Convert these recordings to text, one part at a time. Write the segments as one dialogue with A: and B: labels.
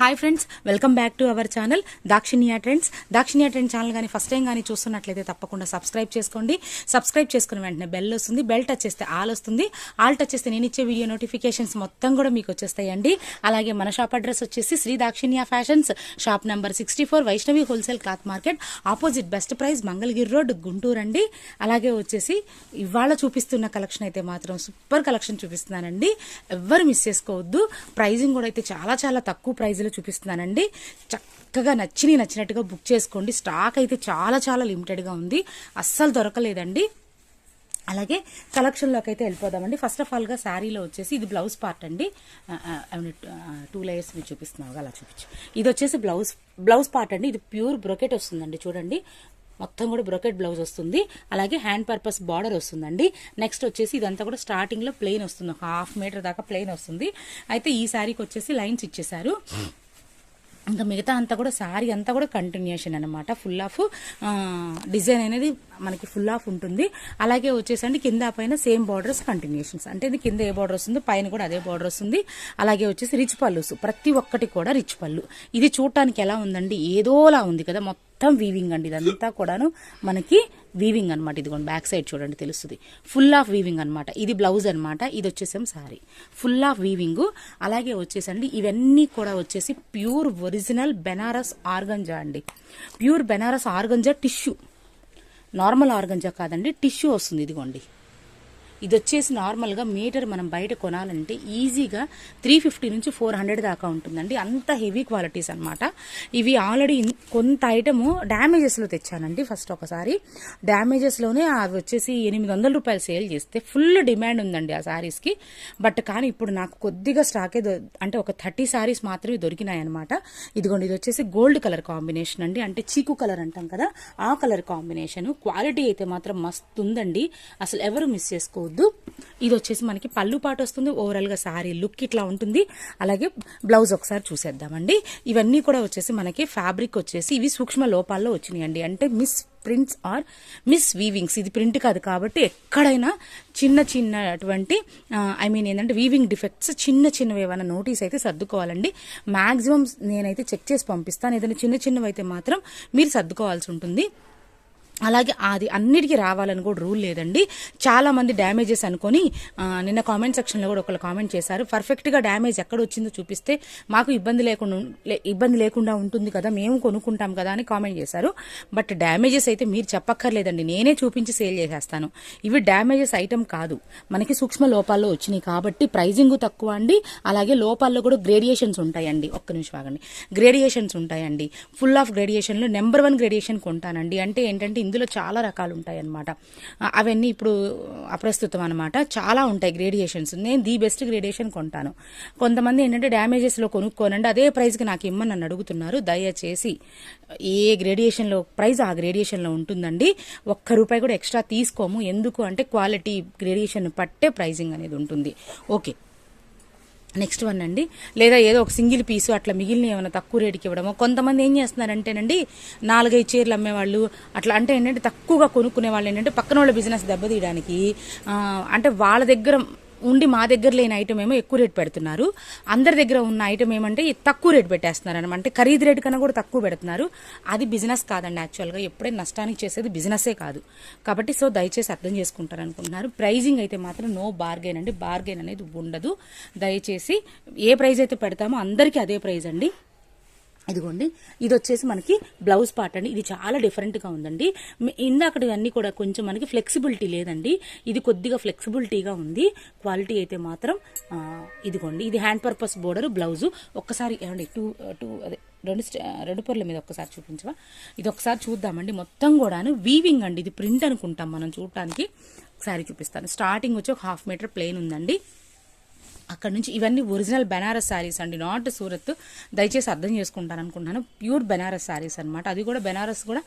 A: Hi friends welcome back to our channel Dakshinya trends Dakshinya trend channel కానీ first time కానీ చూస్తున్నట్లయితే తప్పకుండా subscribe చేసుకోండి. సబ్స్క్రైబ్ చేసుకున్న వెంటనే బెల్ వస్తుంది బెల్ టచ్ చేస్తే ఆల్ వస్తుంది. ఆల్ టచ్ చేస్తే నేను ఇచ్చే వీడియో నోటిఫికేషన్స్ మొత్తం కూడా మీకు వచ్చేస్తాయండి. అలాగే మన షాప్ అడ్రస్ వచ్చేసి Sri Dakshinya fashions shop number sixty four Vaishnavi wholesale cloth market opposite best price Mangalagiri road Guntur అండి. అలాగే వచ్చేసి ఇవాళ చూపిస్తున్న కలెక్షన్ అయితే మాత్రం సూపర్ కలెక్షన్ చూపిస్తున్నానండి. ఎవ్వరు మిస్ చేసుకోవద్దు. ప్రైజింగ్ కూడా అయితే చాలా చాలా తక్కువ ప్రైజ్లో చూపిస్తున్నానండి. చక్కగా నచ్చిని నచ్చినట్టుగా బుక్ చేసుకోండి. స్టాక్ అయితే చాలా చాలా లిమిటెడ్గా ఉంది. అస్సలు దొరకలేదండి. అలాగే కలెక్షన్లోకి అయితే వెళ్ళిపోదామండి. ఫస్ట్ ఆఫ్ ఆల్గా శారీలో వచ్చేసి ఇది బ్లౌజ్ పార్ట్ అండి. టూ లేయర్స్ మీరు చూపిస్తున్నావు అలా చూపించు. ఇది వచ్చేసి బ్లౌజ్ బ్లౌజ్ పార్ట్ అండి. ఇది ప్యూర్ బ్రొకెట్ వస్తుందండి చూడండి. మొత్తం కూడా బ్రొకెట్ బ్లౌజ్ వస్తుంది. అలాగే హ్యాండ్ పర్పస్ బార్డర్ వస్తుందండి. నెక్స్ట్ వచ్చేసి ఇదంతా కూడా స్టార్టింగ్లో ప్లెయిన్ వస్తుంది. ఒక హాఫ్ మీటర్ దాకా ప్లెయిన్ వస్తుంది. అయితే ఈ శారీకి వచ్చేసి లైన్స్ ఇచ్చేసారు ఇంకా మిగతా అంతా కూడా శారీ అంతా కూడా కంటిన్యూషన్ అనమాట ఫుల్ ఆఫ్ డిజైన్ అనేది మనకి ఫుల్ ఆఫ్ ఉంటుంది. అలాగే వచ్చేసండి కింద పైన సేమ్ బార్డర్స్ కంటిన్యూషన్స్ అంటే ఇది కింద ఏ బార్డర్ వస్తుందో పైన కూడా అదే బార్డర్ వస్తుంది. అలాగే వచ్చేసి రిచ్ పళ్ళుస్ ప్రతి ఒక్కటి కూడా రిచ్ పళ్ళు. ఇది చూడటానికి ఎలా ఉందండి? ఏదోలా ఉంది కదా మొత్తం మొత్తం వీవింగ్ అండి. ఇదంతా కూడాను మనకి వీవింగ్ అనమాట ఇదిగోండి బ్యాక్ సైడ్ చూడండి తెలుస్తుంది. ఫుల్ ఆఫ్ వీవింగ్ అనమాట ఇది బ్లౌజ్ అనమాట ఇది వచ్చేసాం సారీ ఫుల్ ఆఫ్ వీవింగ్ అలాగే వచ్చేసండి. ఇవన్నీ కూడా వచ్చేసి ప్యూర్ ఒరిజినల్ బెనారస్ ఆర్గంజా అండి. Pure Banaras organza tissue normal organza కాదండి టిష్యూ వస్తుంది. ఇదిగోండి. ఇది వచ్చేసి నార్మల్గా మీటర్ మనం బయట కొనాలంటే ఈజీగా త్రీ ఫిఫ్టీ నుంచి ఫోర్ హండ్రెడ్ దాకా ఉంటుందండి. అంత హెవీ క్వాలిటీస్ అనమాట ఇవి ఆల్రెడీ కొంత ఐటము డ్యామేజెస్లో తెచ్చానండి ఫస్ట్ ఒకసారి. డ్యామేజెస్లోనే అవి వచ్చేసి ఎనిమిది వందల రూపాయలు సేల్ చేస్తే ఫుల్ డిమాండ్ ఉందండి ఆ శారీస్కి బట్ కానీ ఇప్పుడు నాకు కొద్దిగా స్టాకే అంటే ఒక థర్టీ శారీస్ మాత్రమే దొరికినాయి అనమాట ఇదిగోండి ఇది వచ్చేసి గోల్డ్ కలర్ కాంబినేషన్ అండి. అంటే చీకు కలర్ అంటాం కదా ఆ కలర్ కాంబినేషన్. క్వాలిటీ అయితే మాత్రం మస్తు ఉందండి. అసలు ఎవరు మిస్ చేసుకోవద్దు. ఇది వచ్చేసి మనకి పళ్ళు పాటు వస్తుంది. ఓవరాల్గా సారీ లుక్ ఇట్లా ఉంటుంది. అలాగే బ్లౌజ్ ఒకసారి చూసేద్దామండి. ఇవన్నీ కూడా వచ్చేసి మనకి ఫ్యాబ్రిక్ వచ్చేసి ఇవి సూక్ష్మ లోపాల్లో వచ్చినాయండి. అంటే మిస్ ప్రింట్స్ ఆర్ మిస్ వీవింగ్స్. ఇది ప్రింట్ కాదు కాబట్టి ఎక్కడైనా చిన్న చిన్నటువంటి ఐ మీన్ ఏంటంటే వీవింగ్ డిఫెక్ట్స్ చిన్న చిన్నవి ఏమైనా నోటీస్ అయితే సర్దుకోవాలండి. మాక్సిమం నేనైతే చెక్ చేసి పంపిస్తాను. ఏదైనా చిన్న చిన్నవి అయితే మాత్రం మీరు సర్దుకోవాల్సి ఉంటుంది. అలాగే అది అన్నిటికీ రావాలని కూడా రూల్ లేదండి. చాలా మంది డ్యామేజెస్ అనుకొని నిన్న కామెంట్ సెక్షన్లో కూడా ఒకళ్ళు కామెంట్ చేశారు. పర్ఫెక్ట్గా డ్యామేజ్ ఎక్కడ వచ్చిందో చూపిస్తే మాకు ఇబ్బంది లేకుండా లే- ఇబ్బంది లేకుండా ఉంటుంది కదా మేము కొనుక్కుంటాం కదా అని కామెంట్ చేశారు. బట్ డ్యామేజెస్ అయితే మీరు చెప్పక్కర్లేదండి. నేనే చూపించి సేల్ చేసేస్తాను. ఇవి డ్యామేజెస్ ఐటమ్ కాదు. మనకి సూక్ష్మ లోపాల్లో వచ్చినాయి కాబట్టి ప్రైజింగ్ తక్కువ అండి. అలాగే లోపాల్లో కూడా గ్రేడియేషన్స్ ఉంటాయండి. ఒక్క నిమిషం ఆగండి. గ్రేడియేషన్స్ ఉంటాయండి. ఫుల్ ఆఫ్ గ్రేడియేషన్లో. నెంబర్ వన్ గ్రేడియేషన్ కొంటానండి. అంటే ఏంటంటే ఇందులో చాలా రకాలు ఉంటాయి అన్నమాట అవన్నీ ఇప్పుడు అప్రస్తుతం అనమాట చాలా ఉంటాయి గ్రేడియేషన్స్. నేను ది బెస్ట్ గ్రేడియేషన్ కొంటాను. కొంతమంది ఏంటంటే డ్యామేజెస్లో కొనుక్కోనండి అదే ప్రైస్కి నాకు ఇమ్మని నన్ను అడుగుతున్నారు. దయచేసి ఏ గ్రేడియేషన్లో ప్రైస్ ఆ గ్రేడియేషన్లో ఉంటుందండి. ఒక్క రూపాయి కూడా ఎక్స్ట్రా తీసుకోము. ఎందుకు అంటే క్వాలిటీ గ్రేడియేషన్ పట్టే ప్రైజింగ్ అనేది ఉంటుంది. ఓకే. నెక్స్ట్ వన్ అండి. లేదా ఏదో ఒక సింగిల్ పీసు అట్లా మిగిలిన ఏమైనా తక్కువ రేటుకి ఇవ్వడము. కొంతమంది ఏం చేస్తున్నారంటేనండి నాలుగైదు చీరలు అమ్మేవాళ్ళు అట్లా అంటే ఏంటంటే తక్కువగా కొనుక్కునే వాళ్ళు ఏంటంటే పక్కన వాళ్ళ బిజినెస్ దెబ్బతీయడానికి అంటే వాళ్ళ దగ్గర ఉండి మా దగ్గర లేని ఐటమ్ ఏమో ఎక్కువ రేట్ పెడుతున్నారు. అందరి దగ్గర ఉన్న ఐటమ్ ఏమంటే తక్కువ రేట్ పెట్టేస్తున్నారు అనమాట అంటే ఖరీదు రేటు కన్నా కూడా తక్కువ పెడుతున్నారు. అది బిజినెస్ కాదండి యాక్చువల్గా ఎప్పుడే నష్టానికి చేసేది బిజినెస్సే కాదు. కాబట్టి సో దయచేసి అర్థం చేసుకుంటారు అనుకుంటున్నారు. ప్రైజింగ్ అయితే మాత్రం నో బార్గెన్ అండి. బార్గెన్ అనేది ఉండదు. దయచేసి ఏ ప్రైస్ అయితే పెడతామో అందరికీ అదే ప్రైజ్ అండి. ఇదిగోండి ఇది వచ్చేసి మనకి బ్లౌజ్ పార్ట్ అండి. ఇది చాలా డిఫరెంట్గా ఉందండి. ఇందాకటివన్నీ కూడా కొంచెం మనకి ఫ్లెక్సిబిలిటీ లేదండి. ఇది కొద్దిగా ఫ్లెక్సిబిలిటీగా ఉంది. క్వాలిటీ అయితే మాత్రం ఇదిగోండి ఇది హ్యాండ్ పర్పస్ బోర్డర్ బ్లౌజు. ఒక్కసారి ఏమండి టూ టూ అదే రెండు రెండు పొరల మీద ఒక్కసారి చూపించవా? ఇది ఒకసారి చూద్దామండి. మొత్తం కూడాను వీవింగ్ అండి. ఇది ప్రింట్ అనుకుంటాం మనం చూడటానికి. ఒకసారి చూపిస్తాను. స్టార్టింగ్ వచ్చి ఒక హాఫ్ మీటర్ ప్లెయిన్ ఉందండి. అక్కడ నుంచి ఇవన్నీ ఒరిజినల్ బెనారస్ శారీస్ అండి. నాట్ సూరత్. దయచేసి అర్థం చేసుకుంటాను అనుకుంటున్నాను. ప్యూర్ బెనారస్ శారీస్ అనమాట అది కూడా బెనారస్ కూడా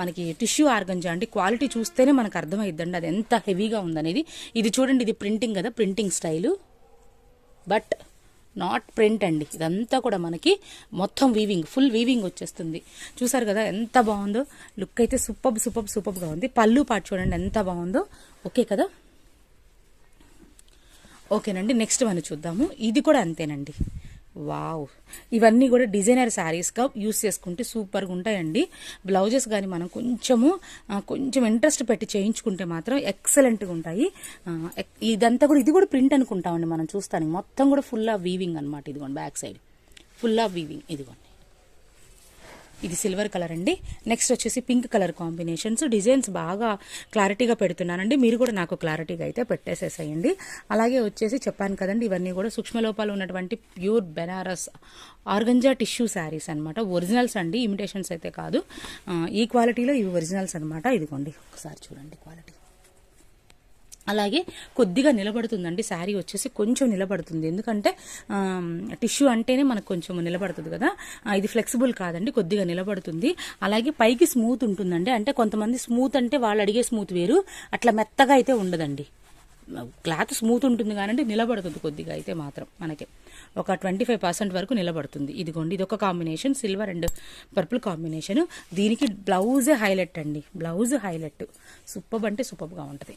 A: మనకి టిష్యూ ఆర్గంజా అండి. క్వాలిటీ చూస్తేనే మనకు అర్థమైద్దండి. అది ఎంత హెవీగా ఉందనేది. ఇది చూడండి ఇది ప్రింటింగ్ కదా printing style. But not print అండి. ఇదంతా కూడా మనకి మొత్తం వీవింగ్ ఫుల్ వీవింగ్ వచ్చేస్తుంది. చూసారు కదా ఎంత బాగుందో. లుక్ అయితే సూపర్ సూపర్ సూపర్గా ఉంది. పళ్ళు పాటు చూడండి ఎంత బాగుందో. ఓకే కదా? ఓకేనండి నెక్స్ట్ వన్ చూద్దాము. ఇది కూడా అంతేనండి. వావ్. ఇవన్నీ కూడా డిజైనర్ శారీస్గా యూస్ చేసుకుంటే సూపర్గా ఉంటాయండి. బ్లౌజెస్ కానీ మనం కొంచెము కొంచెం ఇంట్రెస్ట్ పెట్టి చేయించుకుంటే మాత్రం ఎక్సలెంట్గా ఉంటాయి. ఎక్- ఇదంతా కూడా ఇది కూడా ప్రింట్ అనుకుంటామండి మనం చూస్తాను మొత్తం కూడా ఫుల్ ఆఫ్ వీవింగ్ అనమాట ఇదిగోండి back side full of weaving ఇదిగోండి. ఇది సిల్వర్ కలర్ అండి. నెక్స్ట్ వచ్చేసి పింక్ కలర్ కాంబినేషన్స్. డిజైన్స్ బాగా క్లారిటీగా పెడుతున్నానండి. మీరు కూడా నాకు క్లారిటీగా అయితే పెట్టేసేసేయండి. అలాగే వచ్చేసి చెప్పాను కదండి ఇవన్నీ కూడా సూక్ష్మ లోపాలు ఉన్నటువంటి pure Banaras organza tissue saris అనమాట ఒరిజినల్స్ అండి ఇమిటేషన్స్ అయితే కాదు. ఈ క్వాలిటీలో ఇవి ఒరిజినల్స్ అనమాట ఇదిగోండి ఒకసారి చూడండి క్వాలిటీ. అలాగే కొద్దిగా నిలబడుతుందండి శారీ వచ్చేసి కొంచెం నిలబడుతుంది. ఎందుకంటే టిష్యూ అంటేనే మనకు కొంచెం నిలబడుతుంది కదా. ఇది ఫ్లెక్సిబుల్ కాదండి కొద్దిగా నిలబడుతుంది. అలాగే పైకి స్మూత్ ఉంటుందండి. అంటే కొంతమంది స్మూత్ అంటే వాళ్ళు అడిగే స్మూత్ వేరు. అట్లా మెత్తగా అయితే ఉండదండి. క్లాత్ స్మూత్ ఉంటుంది కానీ నిలబడుతుంది కొద్దిగా అయితే మాత్రం మనకి. ఒక ట్వంటీ ఫైవ్ పర్సెంట్ వరకు నిలబడుతుంది. ఇదిగోండి ఇది ఒక combination silver and purple combination దీనికి బ్లౌజే హైలైట్ అండి. బ్లౌజ్ హైలైట్ సూపర్ అంటే సూపర్గా ఉంటుంది.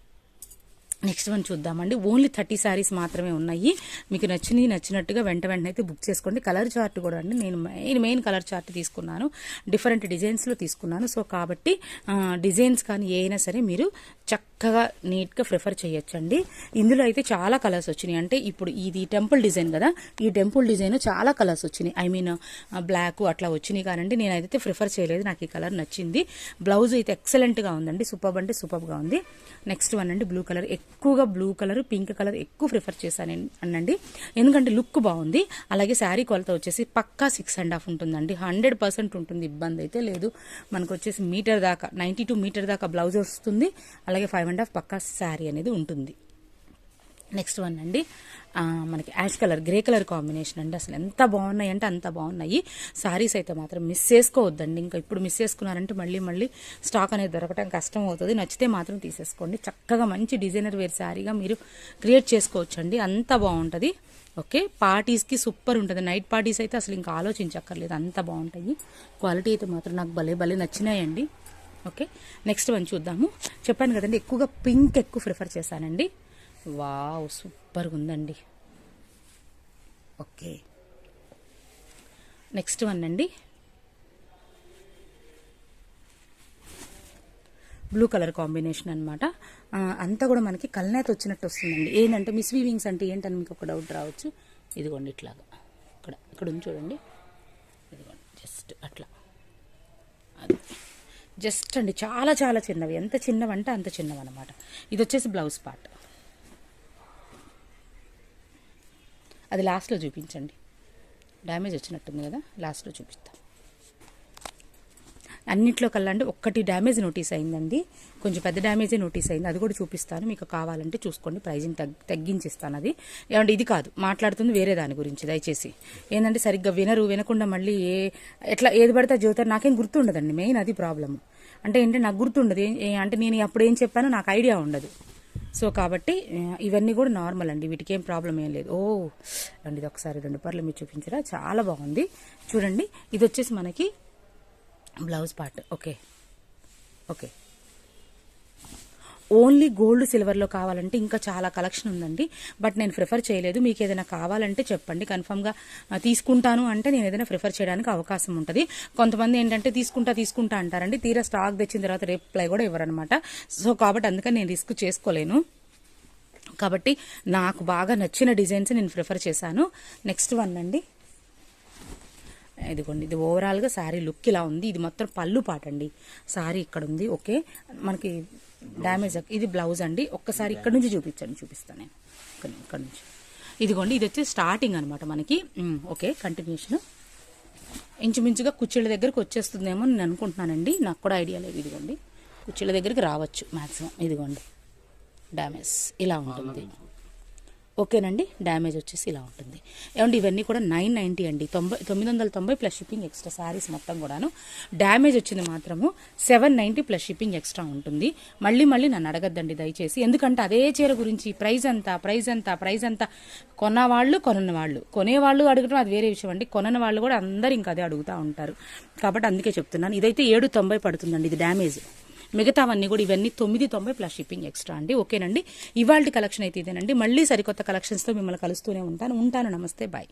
A: నెక్స్ట్ వన్ చూద్దామండి. ఓన్లీ థర్టీ శారీస్ మాత్రమే ఉన్నాయి. మీకు నచ్చినవి నచ్చినట్టుగా వెంట వెంటనే అయితే బుక్ చేసుకోండి. కలర్ చార్ట్ కూడా అండి. నేను మెయిన్ మెయిన్ కలర్ చార్ట్ తీసుకున్నాను. డిఫరెంట్ డిజైన్స్లో తీసుకున్నాను. సో కాబట్టి డిజైన్స్ కానీ ఏదైనా సరే మీరు చక్కగా నీట్గా ప్రిఫర్ చేయొచ్చండి. ఇందులో అయితే చాలా కలర్స్ వచ్చినాయి. అంటే ఇప్పుడు ఇది టెంపుల్ డిజైన్ కదా. ఈ టెంపుల్ డిజైన్ చాలా కలర్స్ వచ్చినాయి. ఐ మీన్ బ్లాక్ అట్లా వచ్చినాయి కానండి. నేనైతే ప్రిఫర్ చేయలేదు. నాకు ఈ కలర్ నచ్చింది. బ్లౌజ్ అయితే ఎక్సలెంట్గా ఉందండి. సూపర్ అంటే సూపర్గా ఉంది. నెక్స్ట్ వన్ అండి. Blue colour. ఎక్కువగా బ్లూ కలర్ పింక్ కలర్ ఎక్కువ ప్రిఫర్ చేశాను అనండి ఎందుకంటే లుక్ బాగుంది. అలాగే శారీ కొలత వచ్చేసి పక్కా సిక్స్ అండ్ హాఫ్ ఉంటుందండి. హండ్రెడ్ పర్సెంట్ ఉంటుంది. ఇబ్బంది అయితే లేదు. మనకు వచ్చేసి మీటర్ దాకా నైంటీ టూ మీటర్ దాకా బ్లౌజ్ వస్తుంది. అలాగే ఫైవ్ అండ్ హాఫ్ పక్కా శారీ అనేది ఉంటుంది. నెక్స్ట్ వన్ అండి. మనకి ash colour grey colour combination అండి. అసలు ఎంత బాగున్నాయి అంటే అంత బాగున్నాయి. సారీస్ అయితే మాత్రం మిస్ చేసుకోవద్దండి. ఇంకా ఇప్పుడు మిస్ చేసుకున్నారంటే మళ్ళీ మళ్ళీ స్టాక్ అనేది దొరకడం కష్టం అవుతుంది. నచ్చితే మాత్రం తీసేసుకోండి. చక్కగా మంచి డిజైనర్ వేర్ శారీగా మీరు క్రియేట్ చేసుకోవచ్చండి. అంత బాగుంటుంది. ఓకే పార్టీస్కి సూపర్ ఉంటుంది. నైట్ పార్టీస్ అయితే అసలు ఇంకా ఆలోచించక్కర్లేదు. అంత బాగుంటాయి. క్వాలిటీ అయితే మాత్రం నాకు భలే భలే నచ్చినాయండి. ఓకే నెక్స్ట్ వన్ చూద్దాము. చెప్పాను కదండి ఎక్కువగా పింక్ ఎక్కువ ప్రిఫర్ చేశానండి. వావ్ సూపర్గా ఉందండి ఓకే. నెక్స్ట్ వన్ అండి. బ్లూ కలర్ కాంబినేషన్ అనమాట అంతా కూడా మనకి కల్నేత వచ్చినట్టు వస్తుందండి. ఏంటంటే మిస్ వీవింగ్స్ అంటే ఏంటని మీకు ఒక డౌట్ రావచ్చు. ఇదిగోండి ఇట్లాగా. ఇక్కడ ఇక్కడ ఉంది చూడండి. ఇదిగోండి జస్ట్ అట్లా. అది. జస్ట్ అండి చాలా చాలా చిన్నవి. ఎంత చిన్నవంటే అంత చిన్నవి అనమాట ఇది వచ్చేసి బ్లౌజ్ పార్ట్. అది లాస్ట్లో చూపించండి. డ్యామేజ్ వచ్చినట్టుంది కదా లాస్ట్లో చూపిస్తాం. అన్నిట్లో కల్లా ఒక్కటి డ్యామేజ్ నోటీస్ అయిందండి. కొంచెం పెద్ద డ్యామేజే నోటీస్ అయింది. అది కూడా చూపిస్తాను. మీకు కావాలంటే చూసుకోండి. ప్రైజింగ్ తగ్ తగ్గించిస్తాను అది. ఏమంటే ఇది కాదు. మాట్లాడుతుంది వేరే దాని గురించి దయచేసి. ఏంటంటే సరిగ్గా వినరు వినకుండా మళ్ళీ ఏ ఎట్లా ఏది పడితే చదువుతారు నాకేం గుర్తుండదండి. మెయిన్ అది ప్రాబ్లమ్ అంటే ఏంటంటే నాకు గుర్తుండదు. అంటే నేను అప్పుడు ఏం చెప్పానో నాకు ఐడియా ఉండదు. సో కాబట్టి ఇవన్నీ కూడా నార్మల్ అండి. వీటికి ఏం ప్రాబ్లం ఏం లేదు. ఓ అండి ఇది ఒకసారి రెండు పర్లు మీరు చూపించరా? చాలా బాగుంది. చూడండి ఇది వచ్చేసి మనకి blouse part. Okay. Okay. Only gold సిల్వర్లో కావాలంటే ఇంకా చాలా కలెక్షన్ ఉందండి. బట్ నేను ప్రిఫర్ చేయలేదు. మీకు ఏదైనా కావాలంటే చెప్పండి. కన్ఫర్మ్గా తీసుకుంటాను అంటే నేను ఏదైనా ప్రిఫర్ చేయడానికి అవకాశం ఉంటుంది. కొంతమంది ఏంటంటే తీసుకుంటా తీసుకుంటా అంటారండి. తీరా స్టాక్ తెచ్చిన తర్వాత రిప్లై కూడా ఇవ్వరనమాట సో కాబట్టి అందుకని నేను రిస్క్ చేసుకోలేను. కాబట్టి నాకు బాగా నచ్చిన డిజైన్స్ నేను ప్రిఫర్ చేశాను. నెక్స్ట్ వన్ అండి. ఇదిగోండి. ఇది ఓవరాల్గా శారీ లుక్ ఇలా ఉంది. ఇది మొత్తం పళ్ళు పాట అండి శారీ ఇక్కడ ఉంది ఓకే. మనకి డ్యామేజ్ ఇది బ్లౌజ్ అండి. ఒక్కసారి ఇక్కడ నుంచి చూపించండి చూపిస్తాను నేను. ఇక్కడ నుంచి ఇదిగోండి ఇది వచ్చి స్టార్టింగ్ అనమాట మనకి. ఓకే కంటిన్యూషన్ ఇంచుమించుగా కుర్చీల దగ్గరికి వచ్చేస్తుందేమో నేను అనుకుంటున్నానండి. నాకు కూడా ఐడియా లేదు ఇదిగోండి. కుర్చీల దగ్గరికి రావచ్చు మ్యాక్సిమం ఇదిగోండి. డ్యామేజ్ ఇలా ఉంటుంది. ఓకేనండి డ్యామేజ్ వచ్చేసి ఇలా ఉంటుంది. ఏమండి ఇవన్నీ కూడా నైన్ నైంటీ అండి. తొంభై తొమ్మిది వందల తొంభై ప్లస్ షిప్పింగ్ ఎక్స్ట్రా శారీస్ మొత్తం కూడాను. డ్యామేజ్ వచ్చింది మాత్రము seven ninety plus shipping extra ఉంటుంది. మళ్ళీ మళ్ళీ నన్ను అడగద్దండి దయచేసి. ఎందుకంటే అదే చీర గురించి ప్రైజ్ ఎంత ప్రైజ్ ఎంత ప్రైజ్ ఎంత? కొన్నవాళ్ళు కొనని వాళ్ళు కొనేవాళ్ళు అడగడం అది వేరే విషయం అండి. కొనని వాళ్ళు కూడా అందరు ఇంకా అదే అడుగుతూ ఉంటారు. కాబట్టి అందుకే చెప్తున్నాను. ఇదైతే ఏడు తొంభై పడుతుందండి ఇది డ్యామేజ్. మిగతావన్నీ కూడా ఇవన్నీ తొమ్మిది తొంభై ప్లస్ షిప్పింగ్ ఎక్స్ట్రా అండి. ఓకేనండి? ఇవాళ కలెక్షన్ అయితే ఇదేనండి. మళ్ళీ సరికొత్త కలెక్షన్స్తో మిమ్మల్ని కలుస్తూనే ఉంటాను. ఉంటాను. నమస్తే. బాయ్